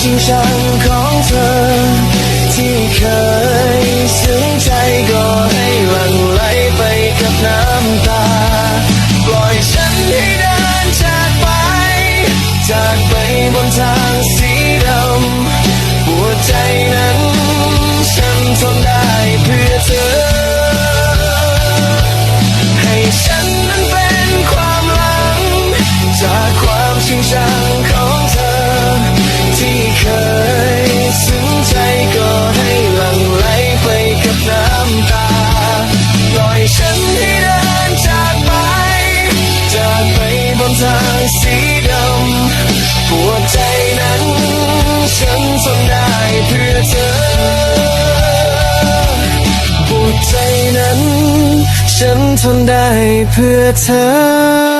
ชิงชังของเธอ ที่เคยซึ้งใจก็ให้หลั่งไหลไปกับน้ำตา ปล่อยฉันให้เดินจากไป จากไปบนทาง ทางสีดำปวดใจนั้น ฉันทนได้เพื่อเธอปวดใจนั้น ฉันทนได้เพื่อเธอ